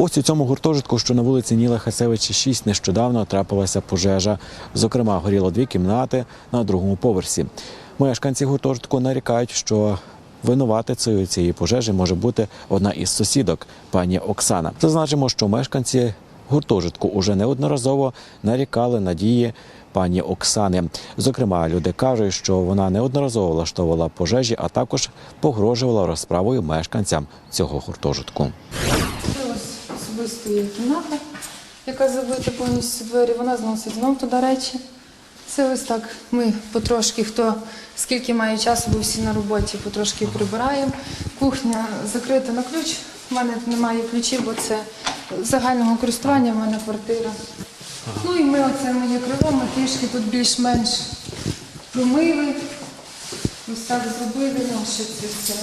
Ось у цьому гуртожитку, що на вулиці Ніла Хасевича 6, нещодавно трапилася пожежа. Зокрема, горіло дві кімнати на другому поверсі. Мешканці гуртожитку нарікають, що винуватицею цієї пожежі може бути одна із сусідок, пані Оксана. Зазначимо, що мешканці гуртожитку уже неодноразово нарікали на дії пані Оксани. Зокрема, люди кажуть, що вона неодноразово влаштовувала пожежі, а також погрожувала розправою мешканцям цього гуртожитку. Особисто кімната, яка забита повністю двері. Вона зносить знов туди речі. Це ось так. Ми потрошки, хто скільки має часу, бо всі на роботі, потрошки прибираємо. Кухня закрита на ключ. У мене немає ключів, бо це загального користування, в мене квартира. Ну і ми оце моє крило, ми трішки тут більш-менш промили. Ось так зробили, ну ще це все.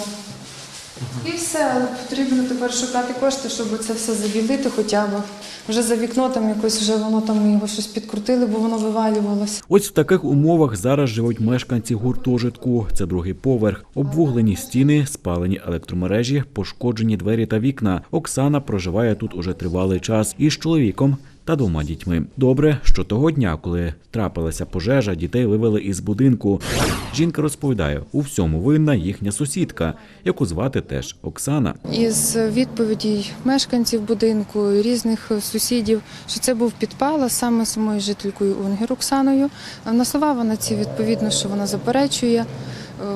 І все, але потрібно тепер шукати кошти, щоб це все забілити хоча б. Вже за вікно там якось вже воно там його щось підкрутили, бо воно вивалювалося. Ось в таких умовах зараз живуть мешканці гуртожитку. Це другий поверх. Обвуглені стіни, спалені електромережі, пошкоджені двері та вікна. Оксана проживає тут уже тривалий час із чоловіком та двома дітьми. Добре, що того дня, коли трапилася пожежа, дітей вивели із будинку. Жінка розповідає, у всьому винна їхня сусідка, яку звати теж Оксана. Із відповідей мешканців будинку різних сусідів, що це був підпал саме самою жителькою Унгер Оксаною. На слова вона ці відповідно, що вона заперечує. Е,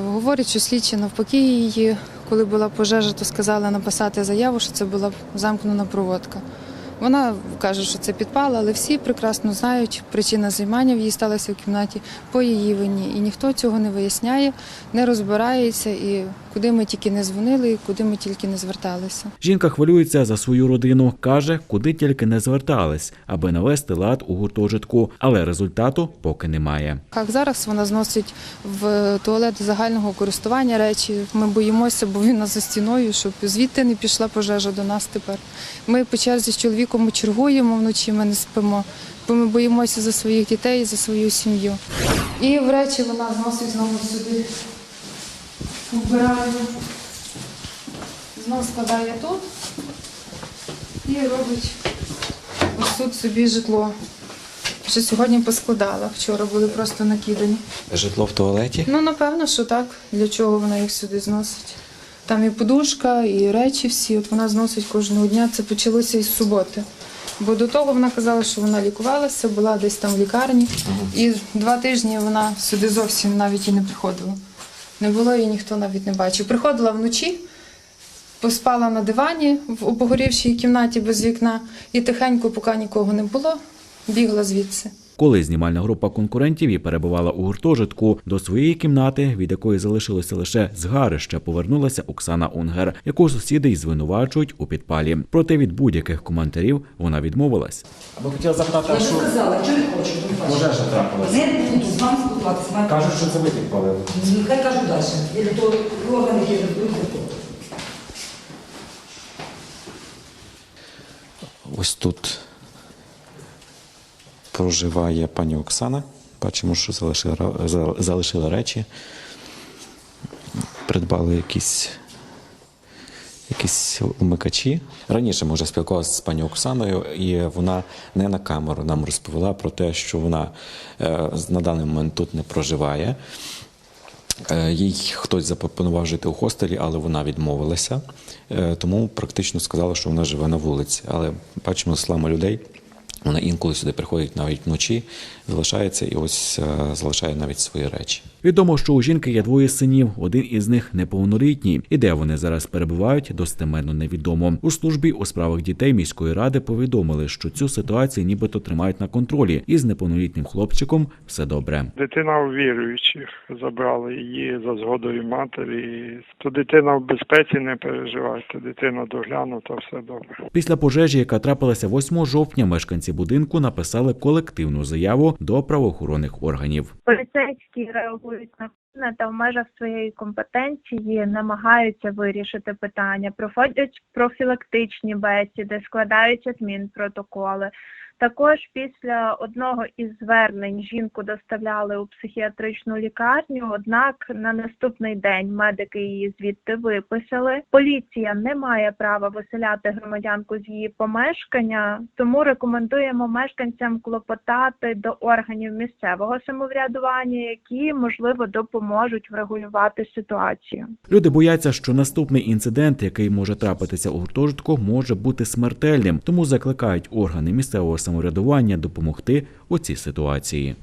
Говорить, що слідчі навпаки її, коли була пожежа, то сказали написати заяву, що це була замкнена проводка. Вона каже, що це підпал, але всі прекрасно знають, причина займання в її сталася в кімнаті по її вині. І ніхто цього не виясняє, не розбирається, і куди ми тільки не дзвонили, і куди ми тільки не зверталися. Жінка хвилюється за свою родину, каже, куди тільки не звертались, аби навести лад у гуртожитку, але результату поки немає. Як зараз вона зносить в туалет загального користування речі. Ми боїмося, бо він за стіною, щоб звідти не пішла пожежа до нас тепер. Ми по черзі з чоловіком чергуємо вночі, ми не спимо, бо ми боїмося за своїх дітей, і за свою сім'ю. І в речі вона зносить знову сюди. Вбирає, знову складає тут і робить ось тут собі житло. Вже сьогодні поскладала. Вчора були просто накидані. Житло в туалеті. Ну, напевно, що так. Для чого вона їх сюди зносить? Там і подушка, і речі всі. От вона зносить кожного дня. Це почалося із суботи. Бо до того вона казала, що вона лікувалася, була десь там в лікарні. І два тижні вона сюди зовсім навіть і не приходила. Не було її ніхто навіть не бачив. Приходила вночі, поспала на дивані в погорівшій кімнаті без вікна, і тихенько, поки нікого не було, бігла звідси. Коли знімальна група конкурентів і перебувала у гуртожитку, до своєї кімнати, від якої залишилося лише згарище, повернулася Оксана Унгер, яку сусіди й звинувачують у підпалі. Проте від будь-яких коментарів вона відмовилась. Або хотіла запитати, Я ж сказала, що не хочу. пожежа трапилася. Не буду з вами спілкуватися. Кажуть, що це ви підпалили. Ну, Хай кажуть далі. Я до того органи, розберуть. Ось тут проживає пані Оксана. Бачимо, що залишила, залишила речі. Придбали якісь, якісь вмикачі. Раніше ми вже спілкувалися з пані Оксаною, і вона не на камеру нам розповіла про те, що вона е, на даний момент тут не проживає. Е, Їй хтось запропонував жити у хостелі, але вона відмовилася, Е, тому практично сказала, що вона живе на вулиці. Але бачимо з слами людей. Вона інколи сюди приходить навіть вночі, залишається і ось е, залишає навіть свої речі. Відомо, що у жінки є двоє синів, один із них неповнолітній. І де вони зараз перебувають, достеменно невідомо. У службі у справах дітей міської ради повідомили, що цю ситуацію нібито тримають на контролі, і з неповнолітнім хлопчиком все добре. Дитина у віруючих забрали її за згодою матері. То дитина в безпеці, не переживайте. Дитина доглянута, все добре. Після пожежі, яка трапилася 8 жовтня, мешканці будинку написали колективну заяву до правоохоронних органів. Поліцейські реагують на та в межах своєї компетенції намагаються вирішити питання, проходять профілактичні бесіди, складають адмінпротоколи. Також після одного із звернень жінку доставляли у психіатричну лікарню. Однак на наступний день медики її звідти виписали. Поліція не має права виселяти громадянку з її помешкання, тому рекомендуємо мешканцям клопотати до органів місцевого самоврядування, які можливо допоможуть врегулювати ситуацію. Люди бояться, що наступний інцидент, який може трапитися у гуртожитку, може бути смертельним, тому закликають органи місцевого самоврядування допомогти у цій ситуації.